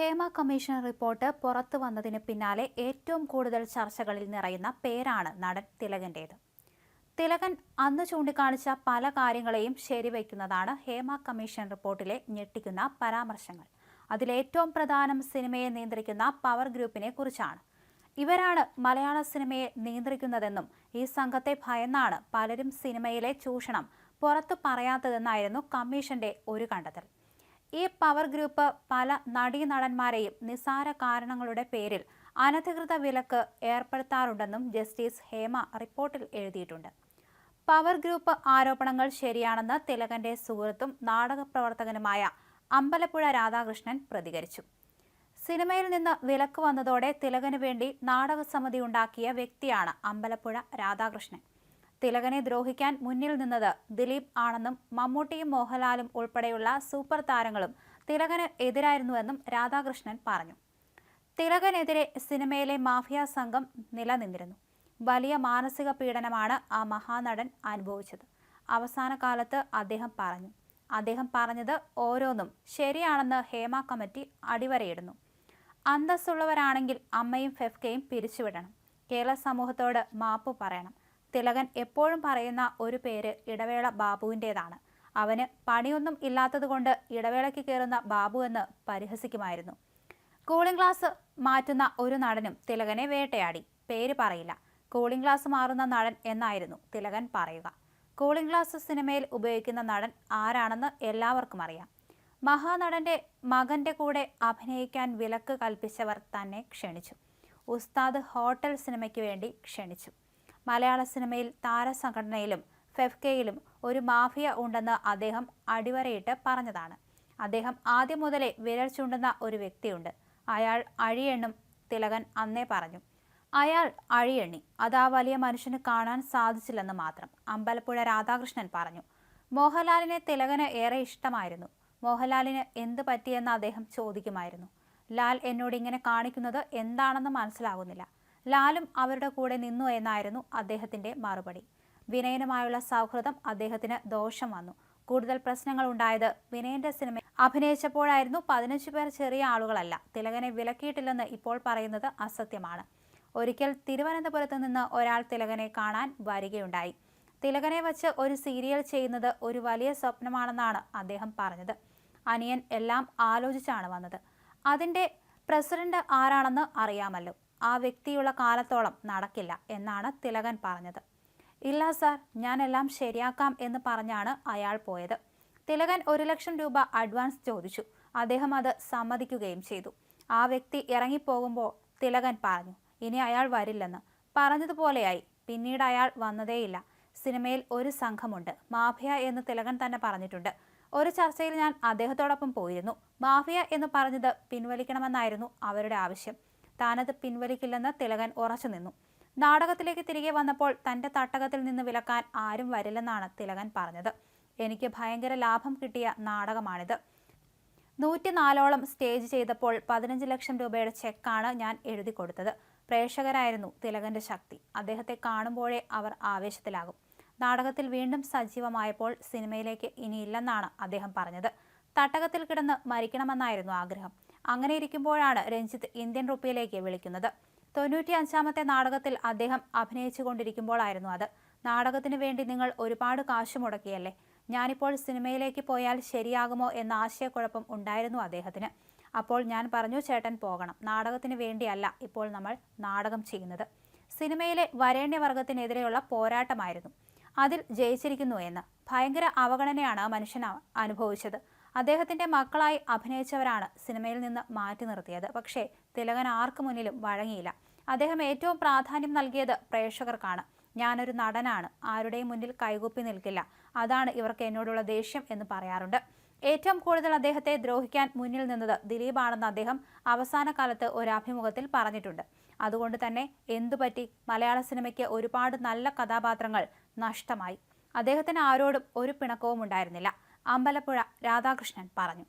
Hema commission report പുറത്തു വന്നതിന് പിന്നാലെ ഏറ്റവും കൂടുതൽ ചർച്ചകളിൽ നിറയുന്ന പേരാണ് നടൻ തിലകന്റേത് തിലകൻ അന്ന് ചൂണ്ടിക്കാണിച്ച പല കാര്യങ്ങളെയും ശരിവയ്ക്കുന്നതാണ് ഹേമ കമ്മീഷൻ റിപ്പോർട്ടിലെ ഞെട്ടിക്കുന്ന പരാമർശങ്ങൾ. അതിലേറ്റവും പ്രധാനം സിനിമയെ നിയന്ത്രിക്കുന്ന പവർ ഗ്രൂപ്പിനെ കുറിച്ചാണ്. ഇവരാണ് മലയാള സിനിമയെ നിയന്ത്രിക്കുന്നതെന്നും ഈ സംഘത്തെ ഭയന്നാണ് പലരും സിനിമയിലെ ചൂഷണം പുറത്തു പറയാത്തതെന്നായിരുന്നു കമ്മീഷന്റെ ഒരു കണ്ടെത്തൽ. ഈ പവർ ഗ്രൂപ്പ് പല നടീനടന്മാരെയും നിസാര കാരണങ്ങളുടെ പേരിൽ അനധികൃത വിലക്ക് ഏർപ്പെടുത്താറുണ്ടെന്നും ജസ്റ്റിസ് ഹേമ റിപ്പോർട്ടിൽ എഴുതിയിട്ടുണ്ട്. പവർ ഗ്രൂപ്പ് ആരോപണങ്ങൾ ശരിയാണെന്ന് തിലകന്റെ സുഹൃത്തും നാടക പ്രവർത്തകനുമായ അമ്പലപ്പുഴ രാധാകൃഷ്ണൻ പ്രതികരിച്ചു. സിനിമയിൽ നിന്ന് വിലക്ക് വന്നതോടെ തിലകന് വേണ്ടി നാടകസമിതി ഉണ്ടാക്കിയ വ്യക്തിയാണ് അമ്പലപ്പുഴ രാധാകൃഷ്ണൻ. തിലകനെ ദ്രോഹിക്കാൻ മുന്നിൽ നിന്നത് ദിലീപ് ആണെന്നും മമ്മൂട്ടിയും മോഹൻലാലും ഉൾപ്പെടെയുള്ള സൂപ്പർ താരങ്ങളും തിലകന് എതിരായിരുന്നുവെന്നും രാധാകൃഷ്ണൻ പറഞ്ഞു. തിലകനെതിരെ സിനിമയിലെ മാഫിയ സംഘം നിലനിന്നിരുന്നു. വലിയ മാനസിക പീഡനമാണ് ആ മഹാനടൻ അനുഭവിച്ചത്. അവസാന കാലത്ത് അദ്ദേഹം പറഞ്ഞു. അദ്ദേഹം പറഞ്ഞത് ഓരോന്നും ശരിയാണെന്ന് ഹേമ കമ്മിറ്റി അടിവരയിടുന്നു. അന്തസ്സുള്ളവരാണെങ്കിൽ അമ്മയും ഫെഫ്കയും പിരിച്ചുവിടണം. കേരള സമൂഹത്തോട് മാപ്പ് പറയണം. തിലകൻ എപ്പോഴും പറയുന്ന ഒരു പേര് ഇടവേള ബാബുവിന്റേതാണ്. അവന് പണിയൊന്നും ഇല്ലാത്തതുകൊണ്ട് ഇടവേളയ്ക്ക് കയറുന്ന ബാബു എന്ന് പരിഹസിക്കുമായിരുന്നു. കൂളിംഗ് ഗ്ലാസ് മാറ്റുന്ന ഒരു നടനും തിലകനെ വേട്ടയാടി. പേര് പറയില്ല. കൂളിംഗ് ഗ്ലാസ് മാറുന്ന നടൻ എന്നായിരുന്നു തിലകൻ പറയുക. കൂളിംഗ് ഗ്ലാസ് സിനിമയിൽ ഉപയോഗിക്കുന്ന നടൻ ആരാണെന്ന് എല്ലാവർക്കും അറിയാം. മഹാനടന്റെ മകന്റെ കൂടെ അഭിനയിക്കാൻ വിലക്ക് കൽപ്പിച്ചവർ തന്നെ ക്ഷണിച്ചു. ഉസ്താദ് ഹോട്ടൽ സിനിമയ്ക്ക് വേണ്ടി ക്ഷണിച്ചു. മലയാള സിനിമയിൽ താരസംഘടനയിലും ഫെഫ്കയിലും ഒരു മാഫിയ ഉണ്ടെന്ന് അദ്ദേഹം അടിവരയിട്ട് പറഞ്ഞതാണ്. അദ്ദേഹം ആദ്യം മുതലേ വിരൽ ചൂണ്ടുന്ന ഒരു വ്യക്തിയുണ്ട്. അയാൾ അഴിയെണ്ണും തിലകൻ അന്നേ പറഞ്ഞു. അയാൾ അഴിയെണ്ണി. അത് ആ വലിയ മനുഷ്യന് കാണാൻ സാധിച്ചില്ലെന്ന് മാത്രം അമ്പലപ്പുഴ രാധാകൃഷ്ണൻ പറഞ്ഞു. മോഹൻലാലിനെ തിലകന് ഏറെ ഇഷ്ടമായിരുന്നു. മോഹൻലാലിന് എന്ത് പറ്റിയെന്ന് അദ്ദേഹം ചോദിക്കുമായിരുന്നു. ലാൽ എന്നോട് ഇങ്ങനെ കാണിക്കുന്നത് എന്താണെന്ന് മനസ്സിലാകുന്നില്ല. ലാലും അവരുടെ കൂടെ നിന്നു എന്നായിരുന്നു അദ്ദേഹത്തിന്റെ മറുപടി. വിനയനുമായുള്ള സൗഹൃദം അദ്ദേഹത്തിന് ദോഷം വന്നു. കൂടുതൽ പ്രശ്നങ്ങൾ ഉണ്ടായത് വിനയന്റെ സിനിമ അഭിനയിച്ചപ്പോഴായിരുന്നു പതിനഞ്ചു പേർ ചെറിയ ആളുകളല്ല. തിലകനെ വിലക്കിയിട്ടില്ലെന്ന് ഇപ്പോൾ പറയുന്നത് അസത്യമാണ്. ഒരിക്കൽ തിരുവനന്തപുരത്ത് നിന്ന് ഒരാൾ തിലകനെ കാണാൻ വരികയുണ്ടായി. തിലകനെ വച്ച് ഒരു സീരിയൽ ചെയ്യുന്നത് ഒരു വലിയ സ്വപ്നമാണെന്നാണ് അദ്ദേഹം പറഞ്ഞത്. അനിയൻ എല്ലാം ആലോചിച്ചാണ് വന്നത്. അതിന്റെ പ്രസിഡന്റ് ആരാണെന്ന് അറിയാമല്ലോ. ആ വ്യക്തിയുള്ള കാലത്തോളം നടക്കില്ല എന്നാണ് തിലകൻ പറഞ്ഞത്. ഇല്ല സാർ ഞാനെല്ലാം ശരിയാക്കാം എന്ന് പറഞ്ഞാണ് അയാൾ പോയത്. തിലകൻ ഒരു ലക്ഷം രൂപ അഡ്വാൻസ് ചോദിച്ചു. അദ്ദേഹം അത് സമ്മതിക്കുകയും ചെയ്തു. ആ വ്യക്തി ഇറങ്ങിപ്പോകുമ്പോൾ തിലകൻ പറഞ്ഞു ഇനി അയാൾ വരില്ലെന്ന്. പറഞ്ഞതുപോലെയായി. പിന്നീട് അയാൾ വന്നതേയില്ല. സിനിമയിൽ ഒരു സംഘമുണ്ട് മാഫിയ എന്ന് തിലകൻ തന്നെ പറഞ്ഞിട്ടുണ്ട്. ഒരു ചർച്ചയിൽ ഞാൻ അദ്ദേഹത്തോടൊപ്പം പോയിരുന്നു. മാഫിയ എന്ന് പറഞ്ഞത് പിൻവലിക്കണമെന്നായിരുന്നു അവരുടെ ആവശ്യം. താനത് പിൻവലിക്കില്ലെന്ന് തിലകൻ ഉറച്ചുനിന്നു നാടകത്തിലേക്ക് തിരികെ വന്നപ്പോൾ തന്റെ തട്ടകത്തിൽ നിന്ന് വിലക്കാൻ ആരും വരില്ലെന്നാണ് തിലകൻ പറഞ്ഞത്. എനിക്ക് ഭയങ്കര ലാഭം കിട്ടിയ നാടകമാണിത്. നൂറ്റിനാലോളം സ്റ്റേജ് ചെയ്തപ്പോൾ പതിനഞ്ച് ലക്ഷം രൂപയുടെ ചെക്കാണ് ഞാൻ എഴുതി കൊടുത്തത്. പ്രേക്ഷകരായിരുന്നു തിലകന്റെ ശക്തി. അദ്ദേഹത്തെ കാണുമ്പോഴേ അവർ ആവേശത്തിലാകും. നാടകത്തിൽ വീണ്ടും സജീവമായപ്പോൾ സിനിമയിലേക്ക് ഇനിയില്ലെന്നാണ് അദ്ദേഹം പറഞ്ഞത്. തട്ടകത്തിൽ കിടന്ന് മരിക്കണമെന്നായിരുന്നു ആഗ്രഹം. അങ്ങനെ ഇരിക്കുമ്പോഴാണ് രഞ്ജിത്ത് ഇന്ത്യൻ റുപ്പിയിലേക്ക് വിളിക്കുന്നത്. തൊണ്ണൂറ്റി അഞ്ചാമത്തെ നാടകത്തിൽ അദ്ദേഹം അഭിനയിച്ചു കൊണ്ടിരിക്കുമ്പോഴായിരുന്നു അത്. നാടകത്തിന് വേണ്ടി നിങ്ങൾ ഒരുപാട് കാശ് മുടക്കിയല്ലേ? ഞാനിപ്പോൾ സിനിമയിലേക്ക് പോയാൽ ശരിയാകുമോ എന്ന ആശയക്കുഴപ്പം ഉണ്ടായിരുന്നു അദ്ദേഹത്തിന്. അപ്പോൾ ഞാൻ പറഞ്ഞു ചേട്ടൻ പോകണം. നാടകത്തിന് വേണ്ടിയല്ല ഇപ്പോൾ നമ്മൾ നാടകം ചെയ്യുന്നത്. സിനിമയിലെ വരേണ്യവർഗത്തിനെതിരെയുള്ള പോരാട്ടമായിരുന്നു. അതിൽ ജയിച്ചിരിക്കുന്നു എന്ന്. ഭയങ്കര അവഗണനയാണ് മനുഷ്യൻ അനുഭവിച്ചത്. അദ്ദേഹത്തിന്റെ മക്കളായി അഭിനയിച്ചവരാണ് സിനിമയിൽ നിന്ന് മാറ്റി നിർത്തിയത്. പക്ഷേ തിലകൻ ആർക്കു മുന്നിലും വഴങ്ങിയില്ല. അദ്ദേഹം ഏറ്റവും പ്രാധാന്യം നൽകിയത് പ്രേക്ഷകർക്കാണ്. ഞാനൊരു നടനാണ്. ആരുടെയും മുന്നിൽ കൈകൂപ്പി നിൽക്കില്ല. അതാണ് ഇവർക്ക് എന്നോടുള്ള ദേഷ്യം എന്ന് പറയാറുണ്ട്. ഏറ്റവും കൂടുതൽ അദ്ദേഹത്തെ ദ്രോഹിക്കാൻ മുന്നിൽ നിന്നത് ദിലീപാണെന്ന് അദ്ദേഹം അവസാന കാലത്ത് ഒരു അഭിമുഖത്തിൽ പറഞ്ഞിട്ടുണ്ട്. അതുകൊണ്ട് തന്നെ എന്തുപറ്റി മലയാള സിനിമയ്ക്ക് ഒരുപാട് നല്ല കഥാപാത്രങ്ങൾ നഷ്ടമായി. അദ്ദേഹത്തിന് ആരോടും ഒരു പിണക്കവും ഉണ്ടായിരുന്നില്ല അമ്പലപ്പുഴ രാധാകൃഷ്ണൻ പറഞ്ഞു